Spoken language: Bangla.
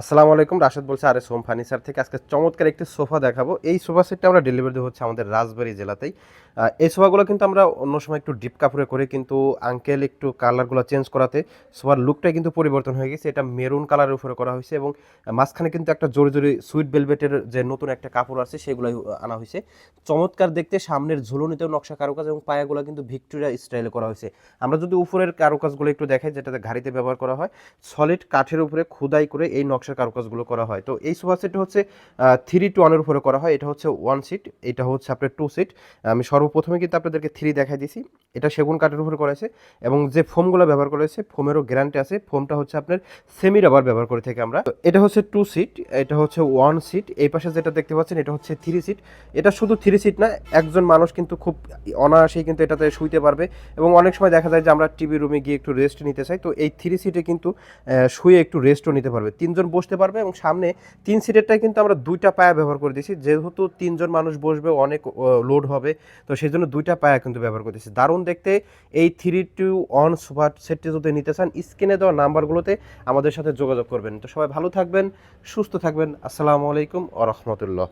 আসসালামু আলাইকুম, রাশেদ বলছে আর এস হোম ফার্নিচার থেকে আজকে চমৎকার একটি সোফা দেখাবো। এই সোফা সেটটা আমরা ডেলিভারি হচ্ছে আমাদের রাজবাড়ি জেলাতেই। এই সোফাগুলো কিন্তু আমরা অন্য সময় একটু ডিপ কাপড়ে করে, কিন্তু আঙ্কেল একটু কালারগুলো চেঞ্জ করাতে সোফার লুকটাই কিন্তু পরিবর্তন হয়ে গেছে। এটা মেরুন কালারের উপরে করা হয়েছে এবং মাঝখানে কিন্তু একটা জোরে জোরে সুইট বেলভেটের যে নতুন একটা কাপড় আছে সেগুলো আনা হয়েছে। চমৎকার দেখতে, সামনের ঝুলনিতেও নকশা কারুকাজ এবং পায়াগুলো কিন্তু ভিক্টোরিয়া স্টাইলে করা হয়েছে। আমরা যদি উপরের কারুকাজগুলো একটু দেখাই, যেটাতে ঘাড়িতে ব্যবহার করা হয় সলিড কাঠের উপরে খোদাই করে এই নকশার কারুকাজগুলো করা হয়। তো এই সোফা সেট হচ্ছে থ্রি টু ওয়ানের উপরে করা হয়। এটা হচ্ছে ওয়ান সিট এটা হচ্ছে আপনার টু সিট আমি সর্বপ্রথমে কিন্তু আপনাদেরকে থ্রি দেখাই দিছি এটা সেগুন কাঠের উপরে করা হয়েছে এবং যে ফোমগুলো ব্যবহার করা হয়েছে ফোমেরও গ্যারান্টি আছে। ফোমটা হচ্ছে আপনার সেমি রাবার ব্যবহার করে থাকি আমরা। এটা হচ্ছে টু সিট এটা হচ্ছে ওয়ান সিট এই পাশে যেটা দেখতে পাচ্ছেন, এটা হচ্ছে থ্রি সিট এটা শুধু থ্রি সিট না, একজন মানুষ কিন্তু খুব অনায়াসেই কিন্তু এটাতে শুইতে পারবে এবং অনেক সময় দেখা যায় যে আমরা টিভি রুমে গিয়ে একটু রেস্ট নিতে চাই। তো এই থ্রি সিটে কিন্তু শুয়ে একটু রেস্টও নিতে পারবে। তিনজন বসতে পারবে এবং সামনে তিন সিটেরটাই কিন্তু আমরা দুইটা পায়া ব্যবহার করে দিয়েছি। যেহেতু তিনজন মানুষ বসবে, অনেক লোড হবে, তো সেই জন্য দুইটা পায়া কিন্তু ব্যবহার করে দিয়েছি। দারুণ দেখতে এই থ্রি টু অন সুপার সেটটি যদি নিতে চান, স্ক্রিনে দেওয়া নাম্বারগুলোতে আমাদের সাথে যোগাযোগ করবেন। তো সবাই ভালো থাকবেন, সুস্থ থাকবেন। আসসালামু আলাইকুম আ রহমতুল্লাহ।